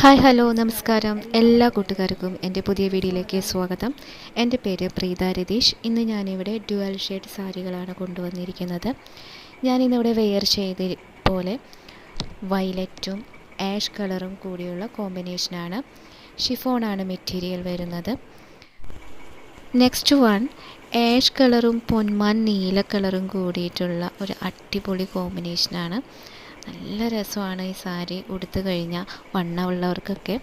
Hi hello നമസ്കാരം. എല്ലാ കൂട്ടുകാർക്കും എന്റെ പുതിയ വീഡിയോയിലേക്ക് സ്വാഗതം. എന്റെ പേര് പ്രീത രതീഷ്. ഇന്ന് ഞാനിവിടെ ഡ്യുവൽ ഷെയ്ഡ് സാരികളാണ് കൊണ്ടുവന്നിരിക്കുന്നത്. ഞാനിന്നിവിടെ വെയർ ചെയ്ത പോലെ വയലറ്റും ആഷ് കളറും കൂടിയുള്ള കോമ്പിനേഷനാണ് ഷിഫോണാണ് മെറ്റീരിയൽ വരുന്നത്. നെക്സ്റ്റ് വൺ ആഷ് കളറും പൊന്മാൻ നീല കളറും കൂടിയിട്ടുള്ള ഒരു അടിപൊളി കോമ്പിനേഷനാണ് നല്ല രസമാണ് ഈ സാരി ഉടുത്തു കഴിഞ്ഞാൽ വണ്ണമുള്ളവർക്കൊക്കെ.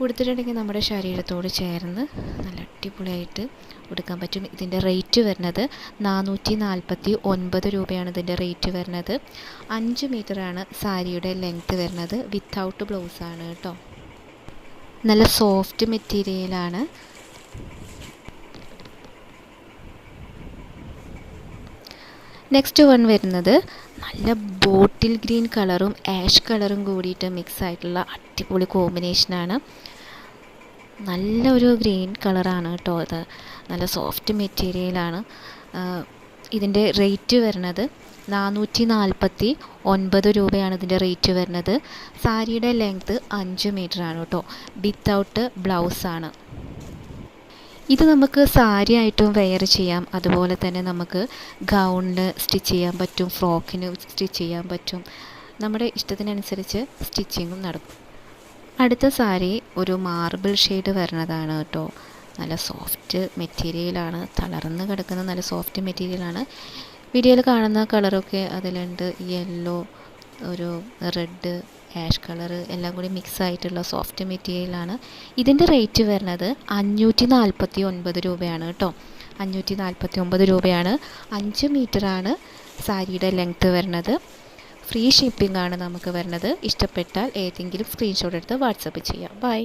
ഉടുത്തിട്ടുണ്ടെങ്കിൽ നമ്മുടെ ശരീരത്തോട് ചേർന്ന് നല്ല അടിപൊളിയായിട്ട് ഉടുക്കാൻ പറ്റും. ഇതിന്റെ റേറ്റ് വരുന്നത് നാനൂറ്റി നാൽപ്പത്തി ഒൻപത് രൂപയാണ് ഇതിന്റെ റേറ്റ് വരുന്നത്. അഞ്ച് മീറ്ററാണ് സാരിയുടെ ലെങ്ത്ത് വരുന്നത്. വിത്തൗട്ട് ബ്ലൗസാണ് കേട്ടോ. നല്ല സോഫ്റ്റ് മെറ്റീരിയലാണ്. നെക്സ്റ്റ് വൺ വരുന്നത് നല്ല ബോട്ടിൽ ഗ്രീൻ കളറും ആഷ് കളറും കൂടിയിട്ട് മിക്സ് ആയിട്ടുള്ള അടിപൊളി കോമ്പിനേഷനാണ് നല്ലൊരു ഗ്രീൻ കളറാണ് കേട്ടോ അത്. നല്ല സോഫ്റ്റ് മെറ്റീരിയലാണ് ഇതിന്റെ റേറ്റ് വരുന്നത് നാനൂറ്റി നാൽപ്പത്തി ഒൻപത് രൂപയാണ് ഇതിന്റെ റേറ്റ് വരുന്നത്. സാരിയുടെ ലെങ്ത്ത് അഞ്ച് മീറ്റർ ആണ് കേട്ടോ. വിത്തൗട്ട് ബ്ലൗസാണ് ഇത് നമുക്ക് സാരി ആയിട്ടും വെയർ ചെയ്യാം. അതുപോലെ തന്നെ നമുക്ക് ഗൗണിന് സ്റ്റിച്ച് ചെയ്യാൻ പറ്റും ഫ്രോക്കിന് സ്റ്റിച്ച് ചെയ്യാൻ പറ്റും. നമ്മുടെ ഇഷ്ടത്തിനനുസരിച്ച് സ്റ്റിച്ചിങ്ങും നടക്കും. അടുത്ത സാരി ഒരു മാർബിൾ ഷെയ്ഡ് വരുന്നതാണ് കേട്ടോ. നല്ല സോഫ്റ്റ് മെറ്റീരിയലാണ് തളർന്ന് കിടക്കുന്ന നല്ല സോഫ്റ്റ് മെറ്റീരിയലാണ് വീഡിയോയിൽ കാണുന്ന കളറൊക്കെ അതിലുണ്ട്. യെല്ലോ ഒരു റെഡ് ആഷ് കളർ എല്ലാം കൂടി മിക്സ് ആയിട്ടുള്ള സോഫ്റ്റ് മെറ്റീരിയലാണ് ഇതിന്റെ റേറ്റ് വരുന്നത് അഞ്ഞൂറ്റി നാൽപ്പത്തി ഒൻപത് രൂപയാണ് കേട്ടോ. അഞ്ഞൂറ്റി നാൽപ്പത്തി ഒമ്പത് രൂപയാണ്. അഞ്ച് മീറ്ററാണ് സാരിയുടെ ലെങ്ത്ത് വരുന്നത്. ഫ്രീ ഷിപ്പിംഗ് ആണ് നമുക്ക് വരുന്നത്. ഇഷ്ടപ്പെട്ടാൽ ഏതെങ്കിലും സ്ക്രീൻഷോട്ട് എടുത്ത് വാട്സപ്പ് ചെയ്യാം. ബൈ